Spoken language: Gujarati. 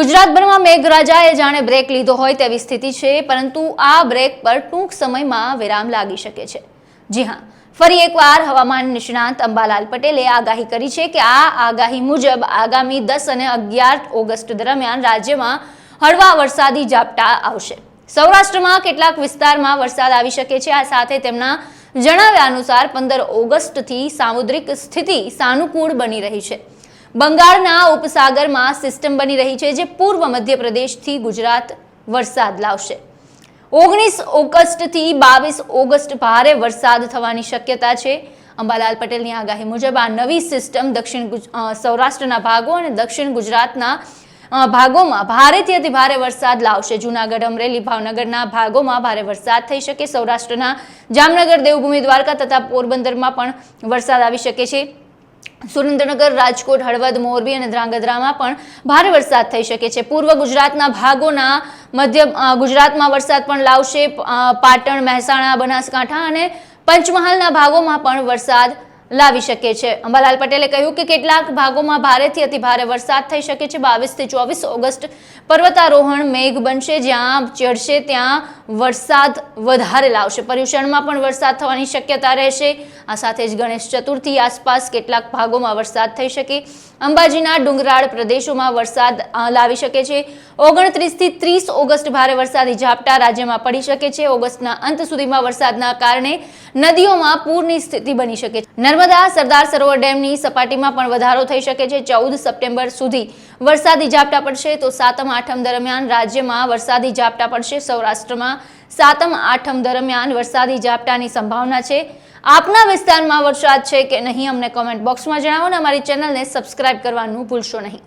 ગુજરાતભરમાં મેઘરાજાએ જાણે બ્રેક લીધો હોય તેવી સ્થિતિ છે, પરંતુ આ બ્રેક પર ટૂંક સમયમાં વિરામ લાગી શકે છે. જી હા, ફરી એકવાર હવામાન નિષ્ણાંત અંબાલાલ પટેલે આગાહી કરી છે કે આ આગાહી મુજબ આગામી દસ અને અગિયાર ઓગસ્ટ દરમિયાન રાજ્યમાં હળવા વરસાદી ઝાપટા આવશે. સૌરાષ્ટ્રમાં કેટલાક વિસ્તારમાં વરસાદ આવી શકે છે. આ સાથે તેમના જણાવ્યા અનુસાર પંદર ઓગસ્ટથી સામુદ્રિક સ્થિતિ સાનુકૂળ બની રહી છે. બંગાળના ઉપસાગરમાં સિસ્ટમ બની રહી છે જે પૂર્વ મધ્યપ્રદેશથી ગુજરાત વરસાદ લાવશે. ઓગણીસ ઓગસ્ટથી બાવીસ ઓગસ્ટ ભારે વરસાદ થવાની શક્યતા છે. અંબાલાલ પટેલની આગાહી મુજબ આ નવી સિસ્ટમ દક્ષિણ સૌરાષ્ટ્રના ભાગો અને દક્ષિણ ગુજરાતના ભાગોમાં ભારેથી અતિ ભારે વરસાદ લાવશે. જૂનાગઢ, અમરેલી, ભાવનગરના ભાગોમાં ભારે વરસાદ થઈ શકે. સૌરાષ્ટ્રના જામનગર, દેવભૂમિ, દ્વારકા તથા પોરબંદરમાં પણ વરસાદ આવી શકે છે. સુરેન્દ્રનગર, રાજકોટ, હળવદ, મોરબી અને ધ્રાંગધ્રામાં પણ ભારે વરસાદ થઈ શકે છે. પૂર્વ ગુજરાતના ભાગોના મધ્ય ગુજરાતમાં વરસાદ પણ લાવશે. પાટણ, મહેસાણા, બનાસકાંઠા અને પંચમહાલના ભાગોમાં પણ વરસાદ લાવી શકે છે. અંબાલાલ પટેલે કહ્યું કે કેટલાક ભાગોમાં ભારેથી અતિભારે વરસાદ થઈ શકે છે. બાવીસથી ચોવીસ ઓગસ્ટ પર્વતારોહણ મેઘ બનશે. જ્યાં ચડશે, ત્યાં વરસાદ વધારે લાવશે. પર્યુષણમાં પણ વરસાદ થવાની શક્યતા રહેશે. આ સાથે જ ગણેશ ચતુર્થી આસપાસ કેટલાક ભાગોમાં વરસાદ થઈ શકે. અંબાજીના ડુંગરાળ પ્રદેશોમાં વરસાદ લાવી શકે છે. ઓગણત્રીસથી ત્રીસ ઓગસ્ટ ભારે વરસાદી ઝાપટા રાજ્યમાં પડી શકે છે. ઓગસ્ટના અંત સુધીમાં વરસાદના કારણે નદીઓમાં પૂરની સ્થિતિ બની શકે છે. નર્મદા સરદાર સરોવર ડેમની સપાટીમાં પણ વધારો થઈ શકે છે. ચૌદ સપ્ટેમ્બર સુધી વરસાદી ઝાપટા પડશે તો સાતમ આઠમ દરમિયાન રાજ્યમાં વરસાદી ઝાપટા પડશે. સૌરાષ્ટ્રમાં સાતમ આઠમ દરમિયાન વરસાદી ઝાપટાની સંભાવના છે. આપના વિસ્તારમાં વરસાદ છે કે નહીં, અમને કોમેન્ટ બોક્સમાં જણાવો અને અમારી ચેનલને સબસ્ક્રાઇબ કરવાનું ભૂલશો નહીં.